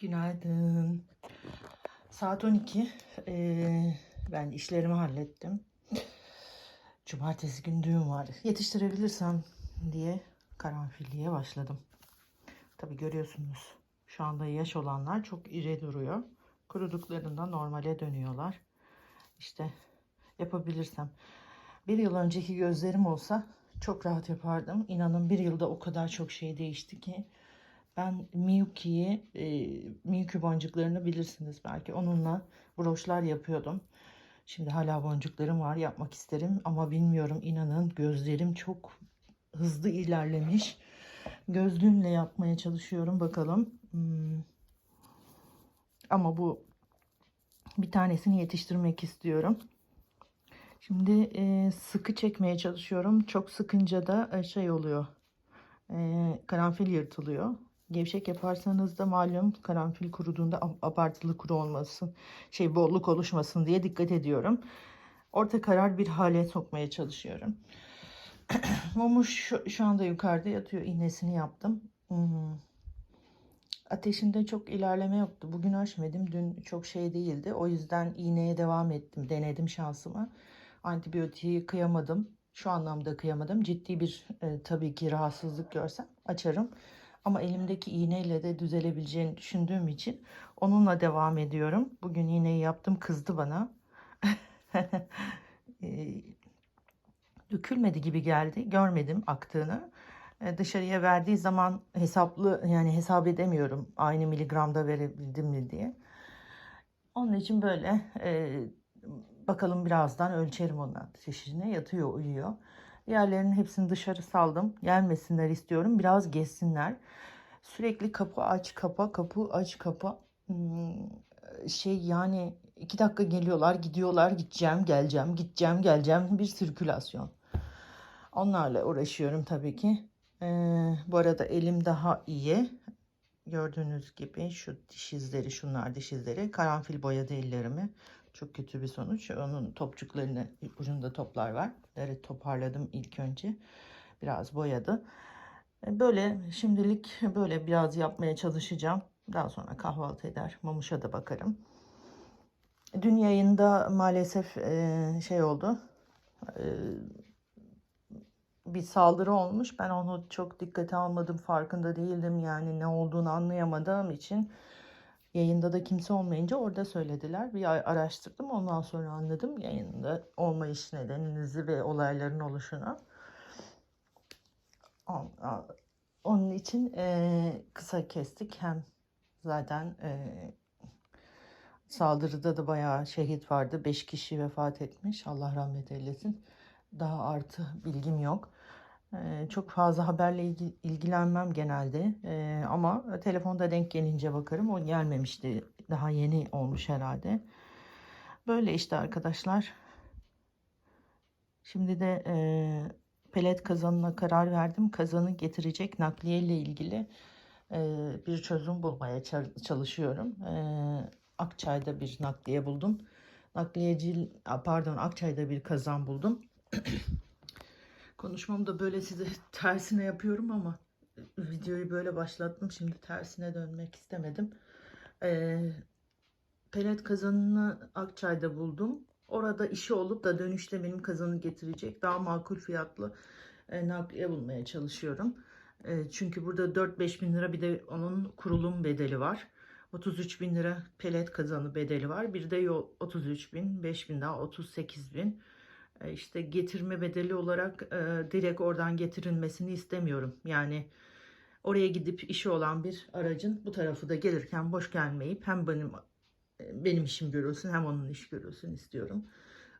Günaydın. Saat 12. Ee, ben işlerimi hallettim. Cumartesi günü düğün var. Yetiştirebilirsem diye karanfilliğe başladım. Tabi görüyorsunuz. Şu anda yaş olanlar çok iri duruyor. Kuruduklarında normale dönüyorlar. İşte yapabilirsem. Bir yıl önceki gözlerim olsa çok rahat yapardım. İnanın bir yılda o kadar çok şey değişti ki. Ben Miyuki'yi, e, Miyuki boncuklarını bilirsiniz belki. Onunla broşlar yapıyordum. Şimdi hala boncuklarım var, yapmak isterim ama bilmiyorum inanın gözlerim çok hızlı ilerlemiş. Gözlüğümle yapmaya çalışıyorum bakalım. Hmm. Ama bu bir tanesini yetiştirmek istiyorum. Şimdi e, sıkı çekmeye çalışıyorum. Çok sıkınca da e, şey oluyor. E, karanfil yırtılıyor. Gevşek yaparsanız da malum karanfil kuruduğunda ab- abartılı kuru olmasın, şey bolluk oluşmasın diye dikkat ediyorum. Orta karar bir hale sokmaya çalışıyorum. Mumu şu, şu anda yukarıda yatıyor. İğnesini yaptım. Hmm. Ateşinde çok ilerleme yoktu. Bugün ölçmedim. Dün çok şey değildi. O yüzden iğneye devam ettim. Denedim şansımı. Antibiyotiği kıyamadım. Şu anlamda kıyamadım. Ciddi bir e, tabii ki rahatsızlık görsem açarım. Ama elimdeki iğneyle de düzelebileceğini düşündüğüm için onunla devam ediyorum. Bugün iğneyi yaptım. Kızdı bana. E, dökülmedi gibi geldi. Görmedim aktığını. E, dışarıya verdiği zaman hesaplı yani hesap edemiyorum aynı miligramda verebildim mi diye. Onun için böyle e, bakalım birazdan ölçerim onun ateşine yatıyor uyuyor. Diğerlerinin hepsini dışarı saldım. Gelmesinler istiyorum. Biraz gezsinler. Sürekli kapı aç kapa kapı aç kapa. Hmm, şey yani iki dakika geliyorlar gidiyorlar gideceğim geleceğim gideceğim geleceğim bir sirkülasyon. Onlarla uğraşıyorum tabii ki. Ee, bu arada elim daha iyi. Gördüğünüz gibi şu diş izleri şunlar diş izleri. Karanfil boyadı ellerimi. Çok kötü bir sonuç. Onun topçuklarını ucunda toplar var. Evet toparladım ilk önce. Biraz boyadı. E, Böyle şimdilik böyle biraz yapmaya çalışacağım. Daha sonra kahvaltı eder. Mamuş'a da bakarım. Dün yayında maalesef e, şey oldu. E, bir saldırı olmuş. Ben onu çok dikkate almadım. Farkında değildim. Yani ne olduğunu anlayamadığım için yayında da kimse olmayınca orada söylediler. Bir araştırdım. Ondan sonra anladım yayında olmayış nedeninizi ve olayların oluşunu. Onun için eee, kısa kestik. Hem zaten eee, saldırıda da bayağı şehit vardı. Beş kişi vefat etmiş. Allah rahmet eylesin. Daha artı bilgim yok. Çok fazla haberle ilgi- ilgilenmem genelde. Ama telefonda denk gelince bakarım. O gelmemişti. Daha yeni olmuş herhalde. Böyle işte arkadaşlar. Şimdi de eee, pelet kazanına karar verdim. Kazanı getirecek nakliye ile ilgili eee, bir çözüm bulmaya ça- çalışıyorum. Eee, Akçay'da bir nakliye buldum. Nakliyeci, pardon Akçay'da bir kazan buldum. Konuşmamı da böyle size tersine yapıyorum ama videoyu böyle başlattım. Şimdi tersine dönmek istemedim. Eee pelet kazanını Akçay'da buldum. Orada işi olup da dönüşte benim kazanı getirecek daha makul fiyatlı e, nakliye bulmaya çalışıyorum. E, çünkü burada 4-5 bin lira bir de onun kurulum bedeli var. 33 bin lira pelet kazanı bedeli var. Bir de yol 33 bin, 5 bin daha 38 bin. E, işte getirme bedeli olarak e, direkt oradan getirilmesini istemiyorum. Yani oraya gidip işi olan bir aracın bu tarafı da gelirken boş gelmeyip hem benim benim işim görülsün hem onun iş görülsün istiyorum.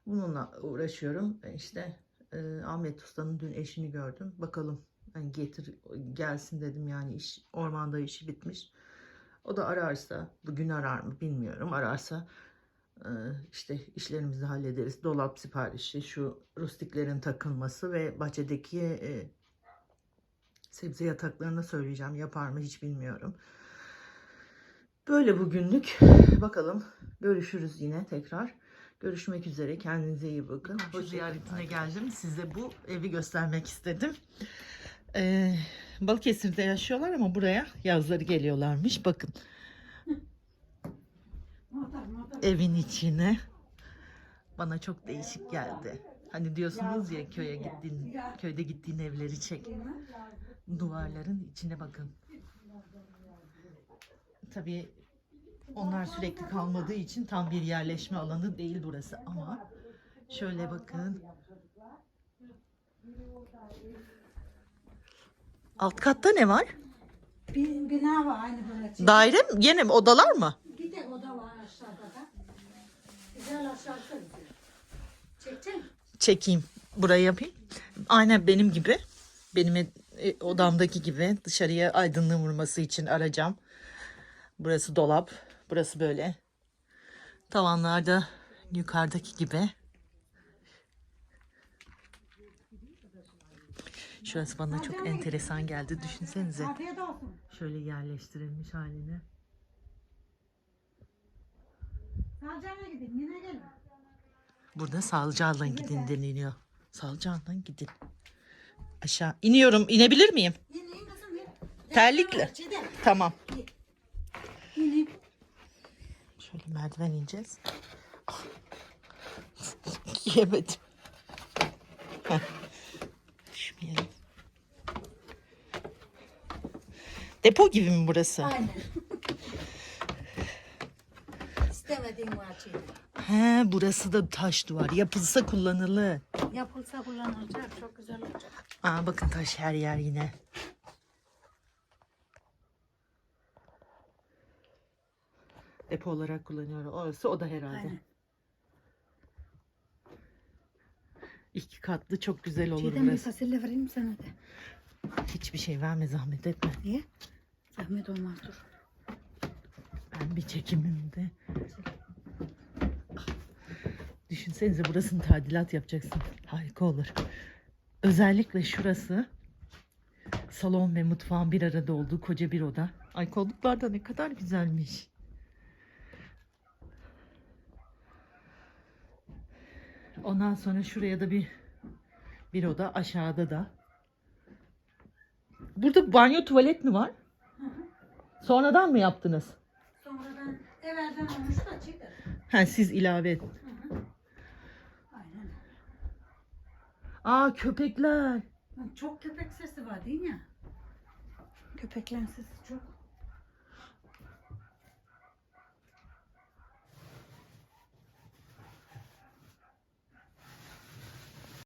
Bununla uğraşıyorum. E, İşte e, Ahmet Usta'nın dün eşini gördüm. Bakalım hani getir gelsin dedim yani iş ormanda işi bitmiş. O da ararsa bugün arar mı bilmiyorum. Ararsa e, işte işlerimizi hallederiz. Dolap siparişi, şu rustiklerin takılması ve bahçedeki e, sebze yataklarını söyleyeceğim. Yapar mı hiç bilmiyorum. Böyle bugünlük. Bakalım görüşürüz yine tekrar. Görüşmek üzere. Kendinize iyi bakın. Hoş ziyaretine geldim. Size bu evi göstermek istedim. Ee, Balıkesir'de yaşıyorlar ama buraya yazları geliyorlarmış. Bakın. Evin içine. Bana çok değişik geldi. Hani diyorsunuz ya köye gittiğin, köyde gittiğin evleri çek. Duvarların içine bakın. Tabii onlar sürekli kalmadığı için tam bir yerleşme alanı değil burası ama şöyle bakın. Alt katta ne var? Bir bina var aynı böyle. Daire mi? Yine mi? Odalar mı? Bir tek oda var aşağıda da. Güzel. Çekecek misin? çekeyim. Burayı yapayım. Aynen benim gibi. Benim e- odamdaki gibi dışarıya aydınlığın vurması için arayacağım. Burası dolap. Burası böyle. Tavanlarda yukarıdaki gibi. Şurası bana çok enteresan geldi. Düşünsenize. Şöyle yerleştirilmiş halini. Sarcana gidin yine gelin. Burada Sağlıca'dan gidin deniliyor. Sağlıca'dan gidin. Aşağı iniyorum. İnebilir miyim? İn in kızım in. Terlikle. Tamam. İn in. Şöyle merdiven ineceğiz. Ah. Yiyemedim. Heh. Düşmeyelim. Depo gibi mi burası? Aynen. İstemediğin var Çiğdem. He, burası da taş duvar. Yapılsa kullanılır. Yapılsa kullanılacak çok güzel olacak. Aa, bakın taş her yer yine. Depo olarak kullanıyorum. Orası o da herhalde. Aynen. İki katlı çok güzel olur Çiğdem bir burası. fasulye vereyim sana da? Hiçbir şey verme zahmet etme. Niye? Zahmet olmaz dur. Ben bir çekimimde. Düşünsenize burasını tadilat yapacaksın. Harika olur. Özellikle şurası salon ve mutfağın bir arada olduğu koca bir oda. Ay kolluklar da ne kadar güzelmiş. Ondan sonra şuraya da bir bir oda aşağıda da. Burada banyo tuvalet mi var? Sonradan mı yaptınız? Sonradan evvelden olmuş da Çiğdem. Ha siz ilave et. Aa köpekler. Çok köpek sesi var değil mi? Köpeklerin sesi çok.